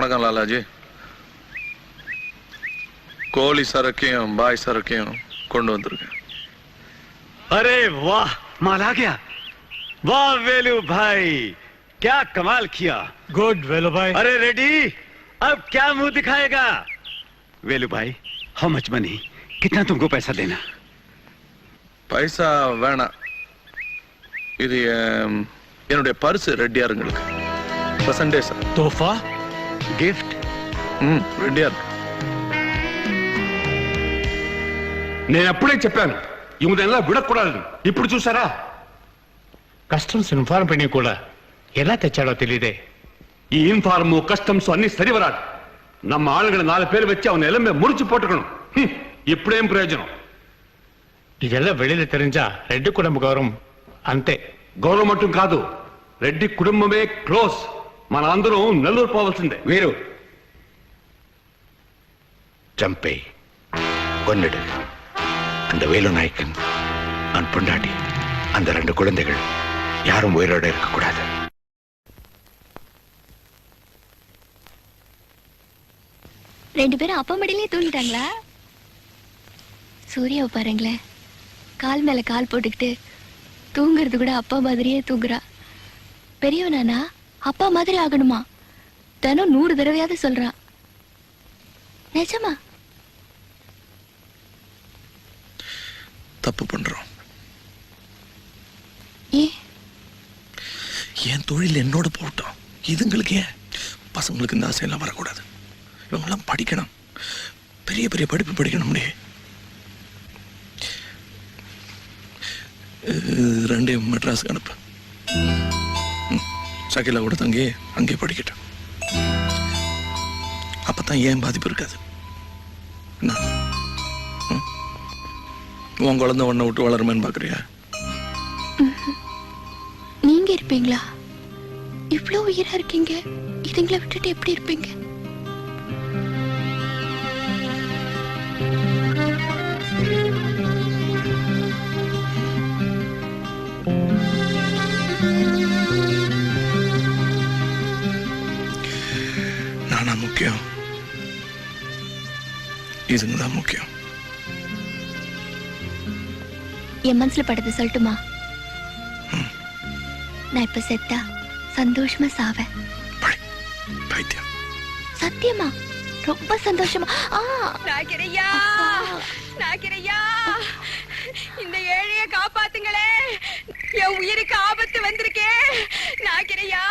வணக்கம் லாலாஜி கோழி சரக்கையும் பாய் சரக்கையும் கொண்டு வந்திருக்கேன் अरे वाह माल आ गया वाह वेलू भाई क्या कमाल किया गुड वेलो भाई अरे रेडी अब क्या मुंह दिखाएगा वेलू भाई हाउ मच मनी कितना तुमको पैसा देना பைசா வேணாம் இது என், என்னுடைய பரிசு ரெட்டியாருங்களுக்கு இப்போ சண்டே గిఫ్ట్? నేను ఎప్పుడే చెప్పాను ఇవన్నెలా విడకూడదు ఇప్పుడు చూసారా? కస్టమ్స్ ఇన్ఫార్మ్ పని కూడా ఎలా తెచ్చాడో తెలియదే ఈ ఇన్ఫార్మ్ కస్టమ్స్ అన్ని సరివరాడు నమ్మ ఆళ్ళుಗಳ నాలుగు పేరు వచ్చి ಅವನ ఎలమే మురిచి పోట్టుకోను ఇప్పుడేం ప్రయోజనం? ఇదెల్లా వెళ్ళి తెరించా రెడ్డి కుటుంబ గౌరవం. అంతే. గౌరవం మట్టం కాదు రెడ్డి కుటుంబమే క్లోజ్. మన అందరం నెల్లూరు పోవాల్సిందే வீரு ஜம்பே கொன்னிடு அந்த வேலு நாயக்கன் அவன் பொண்டாட்டி அந்த ரெண்டு குழந்தைகள் யாரும் உயிரோட இருக்கக்கூடாது ரெண்டு பேரும் அப்பா மடியிலே தூங்கிட்டாங்களா சூர்யாவை பாருங்களேன் கால் மேல கால் போட்டுக்கிட்டு தூங்குறது கூட அப்பா மாதிரியே தூங்குறா பெரியவனானா அப்பா மாதிரி ஆகணுமா? தினம் நூறு தடவையாவது சொல்றா. நிஜமா? தப்பு பண்றோம். என் தொழில் என்னோட போட்டோம் இதுங்களுக்கு ஏன்? பசங்களுக்கு இந்த ஆசையெல்லாம் வரக்கூடாது. இவங்கெல்லாம் படிக்கணும். பெரிய பெரிய படிப்பு படிக்கணும் ரெண்டையும் மெட்ராஸுக்கு அனுப்பு. சகிலா கூட தங்கி அங்கே படிக்கட்டும். அப்பதான் ஏன் பாதிப்பு இருக்காது? என்ன? ம்? உன் குழந்தை ஒன்றை விட்டு வளருமேன்னு பார்க்குறியா நீங்க இருப்பீங்களா? இவ்வளோ உயிரா இருக்கீங்க. இதுங்களை விட்டுட்டு எப்படி இருப்பீங்க? நானா முக்கியம்? இதுங்க தான் முக்கியம். என் மனசுல பட்டதை சொல்லட்டுமா? நான் இப்ப செத்தா சந்தோஷமா சாவேன். பைத்தியம். சத்தியமா? ரொம்ப சந்தோஷமா. ஆ. நாக்கிரையா நாக்கிரையா இந்த ஏழைய காப்பாத்துங்களே. என் உயிருக்கு ஆபத்து வந்திருக்கே. நாக்கிரையா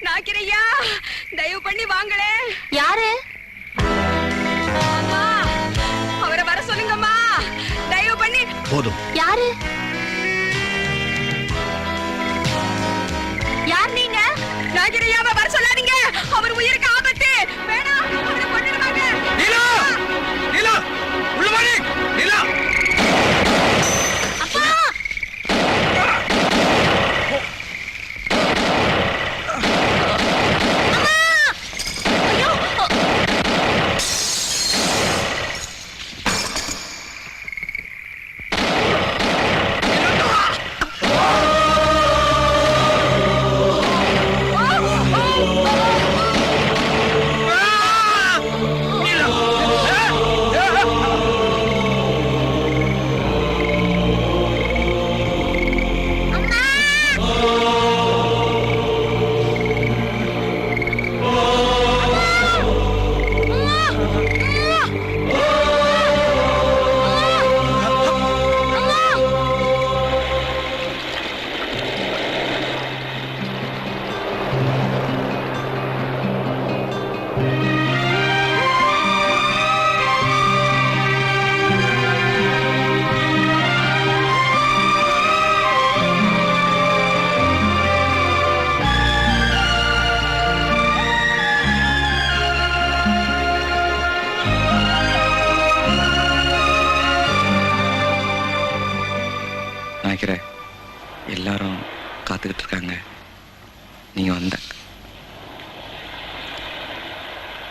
நாக்கிரையா தயவு பண்ணி வாங்களே. யாரு? அவரை வர சொல்லுங்கம்மா. தயவு பண்ணி. போதும். யாரு? யார் நீங்க? நாக்கிரையாவை வர சொல்லாதீங்க. அவர் உயிருக்கு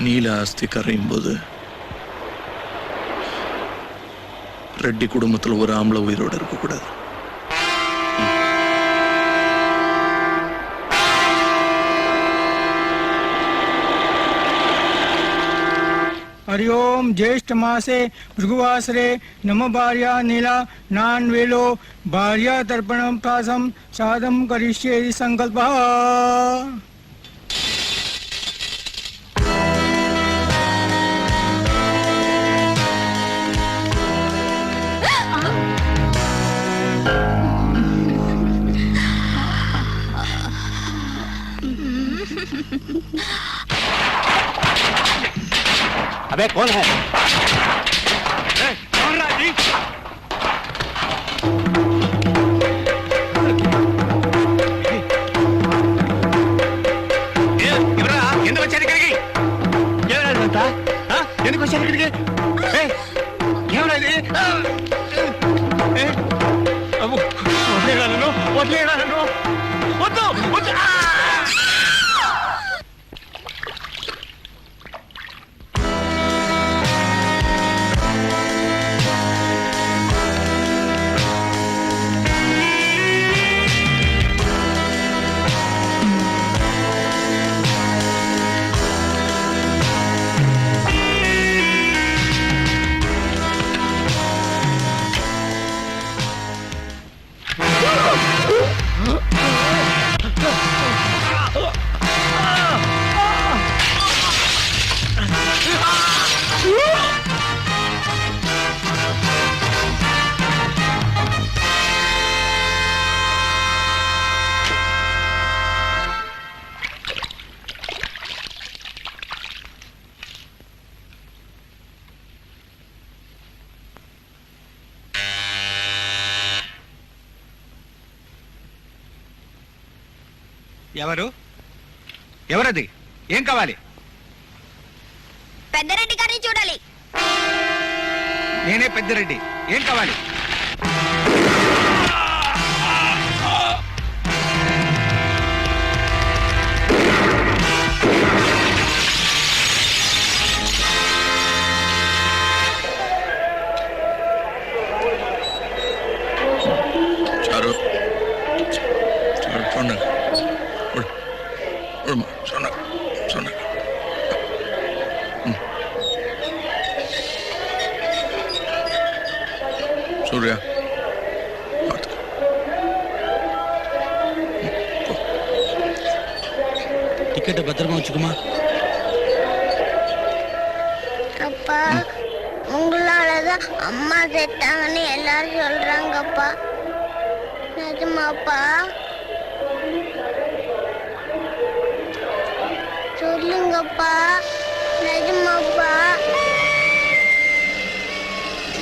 நீல ஆஸ்தி கரையும் போது ரெட்டி குடும்பத்துல ஒரு ஆம்பளை உயிரோட இருக்கக்கூடாது हरि ओम ज्येष्ठ मासे भृगुवासरे नम भार्या नीला नान वेलो भार्या तर्पणम प्रासम साधम करिष्ये संकल्प अबे कौन है? ఎవరు? ఎవరది? ఏం కావాలి? పెద్దరెడ్డి గారిని చూడాలి. నేనే పెద్దిరెడ్డి. ఏం కావాలి? சூர்யா பார்த்துக்க டிக்கெட்டை பத்திரமா வச்சுக்குமா. அப்பா உங்களாலதான் அம்மா செத்தாங்கன்னு எல்லாரும் சொல்றாங்கப்பா. நிஜமாப்பா? சொல்லுங்கப்பா. நிஜமாப்பா.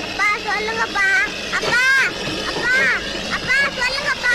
அப்பா சொல்லுங்கப்பா அப்பா அப்பா அப்பா சொல்லுங்கப்பா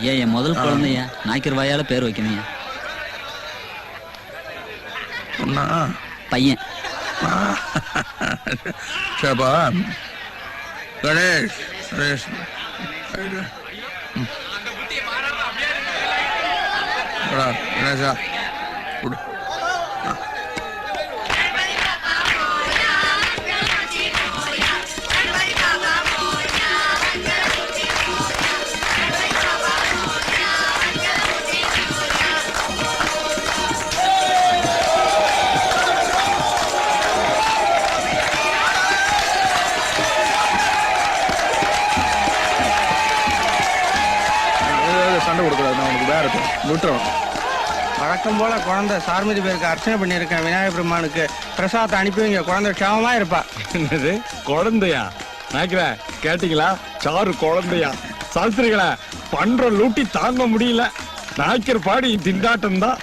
ஏன் என் முதல் குழந்தைய? நாய்க்கர் வாயால பேர் வைக்கணும் சொன்னா? பையன். சரிப்பா கணேஷ். கணேஷ். கணேஷா? நான் உனக்கு வேற இருக்கும் விட்டுறோம். வழக்கம் போல குழந்தை சார்மதி பேருக்கு அர்ச்சனை பண்ணியிருக்கேன். விநாயகர் பெருமானுக்கு பிரசாதத்தை அனுப்பி வைங்க. குழந்தை க்ஷேமமா இருப்பா. என்னது? குழந்தையா? நினைக்கிறேன் கேட்டீங்களா? சாரு குழந்தையா? சாஸ்திரிகளா பண்ற லூட்டி தாங்க முடியல. நாய்க்கர் பாடி திண்டாட்டம் தான்